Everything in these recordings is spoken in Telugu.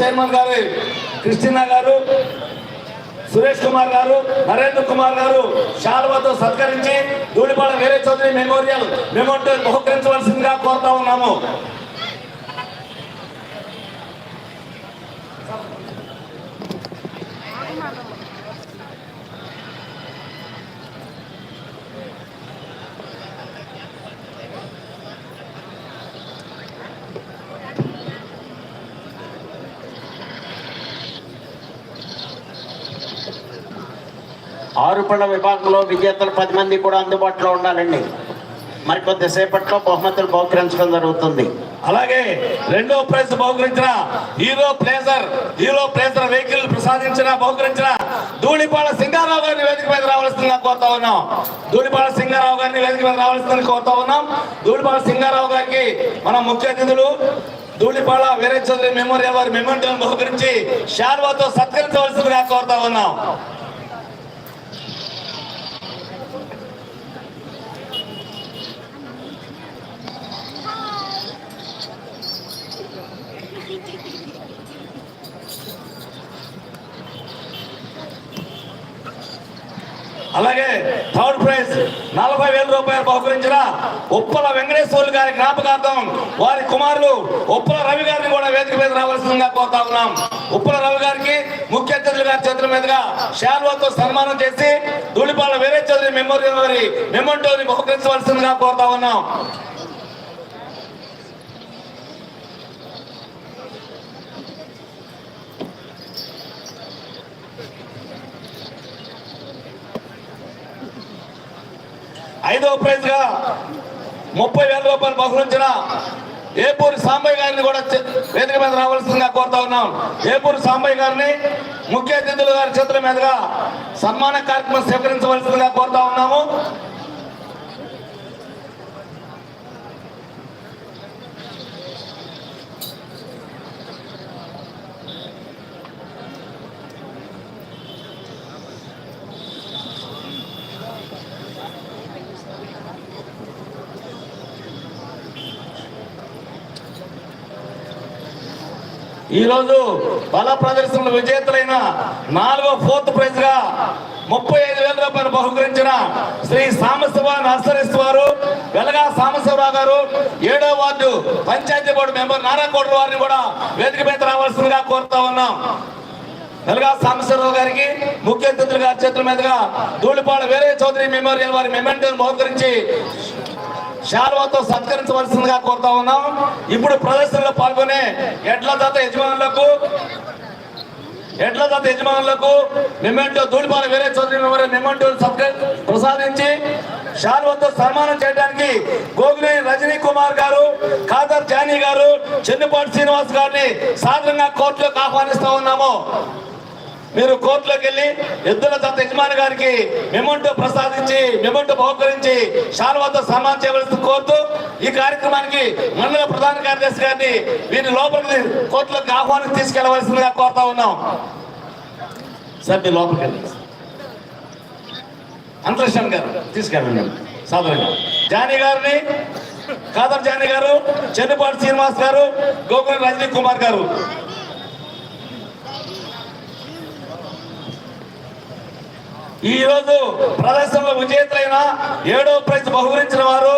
చైర్మన్ గారు క్రిస్టినా గారు సురేష్ కుమార్ గారు నరేంద్ర కుమార్ గారు శాల్వతో సత్కరించి ధూళిపాడ వేరే చౌదరి మెమోరియల్ మెమోటో బహుకరించవలసిందిగా కోరుతా ఉన్నాము. ఆరుపళ్ళ విభాగంలో విజేతలు పది మంది కూడా అందుబాటులో ఉండాలండి. మరి కొద్దిసేపట్లో బహుమతులు బహుకరించడం జరుగుతుంది. అలాగే రెండో prize బహుకరించిన Hero Pleasure Hero Pleasure vehicle ప్రసాదించిన బహుకరించిన ధూళిపాల సింగారావు గారిని వేదిక మీద రావాల్సిందిగా కోరుతా ఉన్నాం. ధూళిపాల సింగారావు గారిని వేదిక మీద రావాల్సిందని కోరుతా ఉన్నాం. ధూళిపాల సింగారావు గారికి మన ముఖ్య అతిథులు ధూళిపాల వీరేశ్వరి మెమోరియల్ వారి మెమోరియల్ బహుకరించి షార్వాతో సత్కరించవలసిందిగా కోరుతా ఉన్నాం. అలాగే థర్డ్ ప్రైజ్ నలభై వేల రూపాయలు బహుకరించిన ఉప్పల వెంకటేశ్వర్లు గారి జ్ఞాపకార్థం వారి కుమారులు ఉప్పల రవి గారిని కూడా వేదిక మీద రావాల్సిందిగా కోరుతా ఉన్నాం. ఉప్పల రవి గారికి ముఖ్య అతిథులు గారి చేతుల మీదుగా శాల్వాతో సన్మానం చేసి ధూళిపాల వేరే చౌదరి మెమోరియల్ వారి మెమోటోని బహుకరించవలసిందిగా కోరుతా ఉన్నాం. ఐదవ ప్రైజ్గా ముప్పై వేల రూపాయలు బహురించిన ఏపూరి సాంబయ్య గారిని కూడా వేదిక మీద రావాల్సిందిగా కోరుతా ఉన్నాం. ఏపూరి సాంబయ్య గారిని ముఖ్య అతిథులు గారి చేతుల మీదుగా సన్మాన కార్యక్రమం స్వీకరించవలసిందిగా కోరుతా ఉన్నాము. ఈ రోజు బల ప్రదర్శనలు విజేతలైన నాలుగో ఫోర్త్ ప్రైజ్గా ముప్పై ఐదు వేల రూపాయలు బహుకరించిన శ్రీ సాంబశివ నర్సరీస్ వారు వెలగా సామశివరావు గారు ఏడో ward panchayat board member Narakotla వారిని కూడా వేదిక మీద రావాల్సిందిగా కోరుతా ఉన్నాం. వెలగా సామశివరావు గారికి ముఖ్య అతిథులు గారి చేతుల మీదుగా ధూళిపాడ వేరే చౌదరి మెమోరియల్ వారి మెమెంటర్ బహుకరించి శాల్వాతో సత్కరించవలసిందిగా కోరుతా ఉన్నాం. ఇప్పుడు ప్రదర్శనలో పాల్గొనే ఎడ్ల తాత యజమానులకు ఎడ్ల తాత యజమానులకు మెమెంటో ధూళిపాల వేరే చౌదరి వారి మెమెంటో ప్రసాదించి షాల్వతో సన్మానం చేయడానికి గోగులి రజనీ కుమార్ గారు ఖాదర్ జానీ గారు చెన్నుపాటి శ్రీనివాస్ గారిని సాధారణంగా కోర్టులోకి ఆహ్వానిస్తా ఉన్నాము. మీరు కోర్టులోకి వెళ్ళి ఎద్దుల దత్త యజమాని గారికి మెమంటో ప్రసాదించి మెమంటో బహుకరించి శాల్వాతో సన్మానం చేయవలసి కోరుతూ ఈ కార్యక్రమానికి మండల ప్రధాన కార్యదర్శి గారిని వీరి లోపలికి కోర్టులోకి ఆహ్వానం తీసుకెళ్ళవలసిందిగా కోరుతా ఉన్నాం. సార్ మీరు లోపలికి వెళ్ళండి. అంతరిషన్ గారు తీసుకెళ్ళండి. సాధారణంగా. జానీ గారిని కాదర్ జానీ గారు చెన్నుపాటి శ్రీనివాస్ గారు గోకుల రజనీ కుమార్ గారు. ఈ రోజు ప్రదర్శనలో విజేతలైన ఏడో ప్రైజ్ బహుకరించిన వారు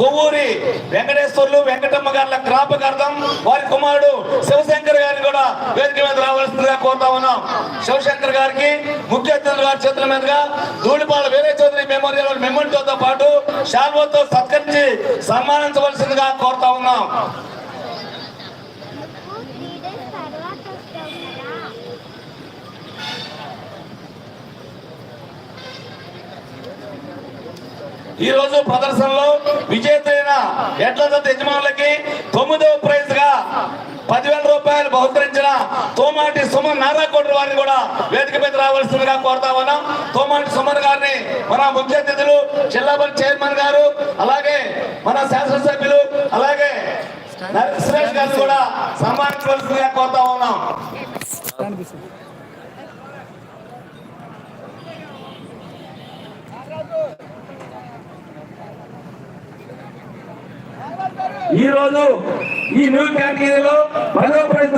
కొవ్వూరి వెంకటేశ్వర్లు వెంకటమ్మ గారి జ్ఞాపకార్థం వారి కుమారుడు శివశంకర్ గారిని కూడా వేదిక మీద రావాల్సిందిగా కోరుతా ఉన్నాం. శివశంకర్ గారికి ముఖ్య అతిథులు గారి చేతుల మీదుగా ధూళిపాల వేరే చౌదరి మెమోరియల్ మెమెంటోతో పాటు శాల్వతో సత్కరించి సన్మానించవలసిందిగా కోరుతా ఉన్నాం. ఈ రోజు ప్రదర్శనలో విజేతైన ఎడ్ల యజమానులకి తొమ్మిదవ ప్రైజ్గా పదివేల రూపాయలు బహుకరించిన తోమాటి సుమన్ నారాకోటి వారిని కూడా వేదిక మీద రావాల్సిందిగా కోరుతా ఉన్నాం. తోమాటి సుమన్ గారిని మన ముఖ్య అతిథులు జిల్లా చైర్మన్ గారు అలాగే మన శాసనసభ్యులు అలాగే నరేష్ సురేష్ గారిని కూడా సన్మానించవలసిందిగా కోరుతా ఉన్నాం. ఈ రోజు ఈ న్యూ కేటగిరీలో పదో ప్రైజ్